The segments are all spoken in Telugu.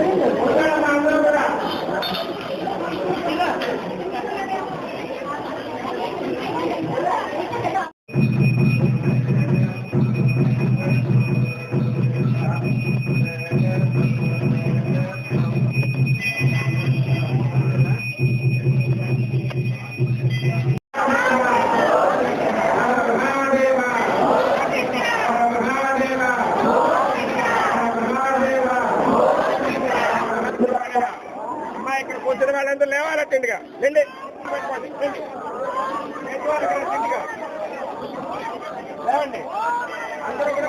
Thank you. కూర్చున్న వాళ్ళందరూ లేవాలట్టండిగా రండి. పెట్టుకోండి, లేవండి. అందరూ కూడా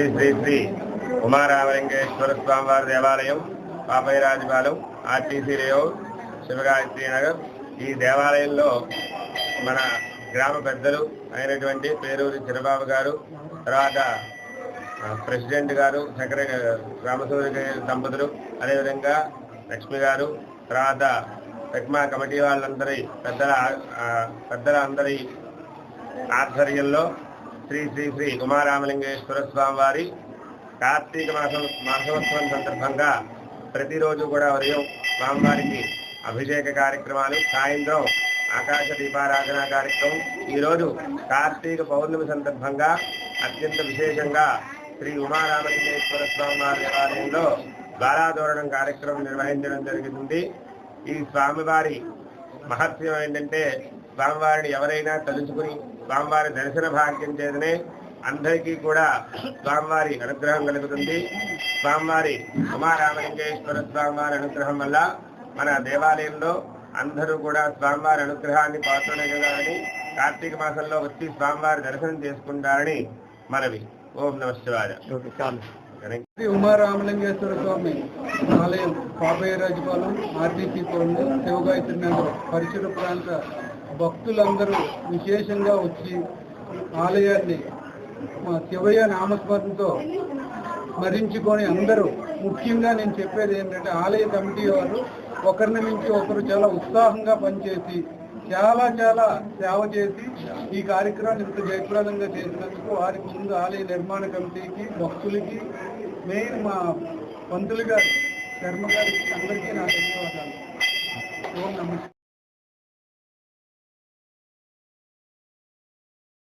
శ్రీ శ్రీ శ్రీ ఉమారామలింగేశ్వర స్వామివారి దేవాలయం పాపయ్యరాజపాలెం ఆర్టీసీ లేఅవుట్ శివగాయత్రి నగర్ ఈ దేవాలయంలో మన గ్రామ పెద్దలు అయినటువంటి పేరూరి చిరబాబు గారు తర్వాత ప్రెసిడెంట్ గారు శంకర రామసూరి దంపతులు అదేవిధంగా లక్ష్మి గారు తర్వాత పెక్మా కమిటీ వాళ్ళందరి పెద్దల పెద్దల అందరి ఆధ్వర్యంలో శ్రీ శ్రీ శ్రీ ఉమారామలింగేశ్వర స్వామి వారి కార్తీక మాసం మాసోత్సవం సందర్భంగా ప్రతిరోజు కూడా ఉదయం స్వామివారికి అభిషేక కార్యక్రమాలు సాయంత్రం ఆకాశ దీపారాధన కార్యక్రమం ఈరోజు కార్తీక పౌర్ణమి సందర్భంగా అత్యంత విశేషంగా శ్రీ ఉమారామలింగేశ్వర స్వామి వారి దేవాలయంలో ద్వారాదోరణం కార్యక్రమం నిర్వహించడం జరుగుతుంది ఈ స్వామివారి మహత్యం ఏంటంటే స్వామివారిని ఎవరైనా తలుచుకుని స్వామివారి దర్శన భాగ్యం చేతనే అందరికీ కూడా స్వామివారి అనుగ్రహం కలుగుతుంది. స్వామివారి ఉమారామలింగేశ్వర స్వామివారి అనుగ్రహం వల్ల మన దేవాలయంలో అందరూ కూడా స్వామివారి అనుగ్రహాన్ని పాత్రని కార్తీక మాసంలో వచ్చి స్వామివారి దర్శనం చేసుకుంటారని మనవి. ఓం నమ శివాయ. ఉమారామలింగేశ్వర స్వామి ఆలయం పాపయ్యరాజుపాలెం ఆర్టీసీ కోళ్ళు శివగాయత్రి నగర్ పరిసర ప్రాంత భక్తులందరూ విశేషంగా వచ్చి ఆలయాన్ని మా శివయ్య నామస్మరణతో స్మరించుకొని అందరూ ముఖ్యంగా నేను చెప్పేది ఏంటంటే ఆలయ కమిటీ వారు ఒకరిని మించి ఒకరు చాలా ఉత్సాహంగా పనిచేసి చాలా చాలా సేవ చేసి ఈ కార్యక్రమాన్ని ఇంత జయప్రదంగా చేసినందుకు వారికి ముందు ఆలయ నిర్మాణ కమిటీకి భక్తులకి మెయిన్ మా పంతులు గారు శర్మ గారికి అందరికీ నా ధన్యవాదాలు. ఓం నమస్తే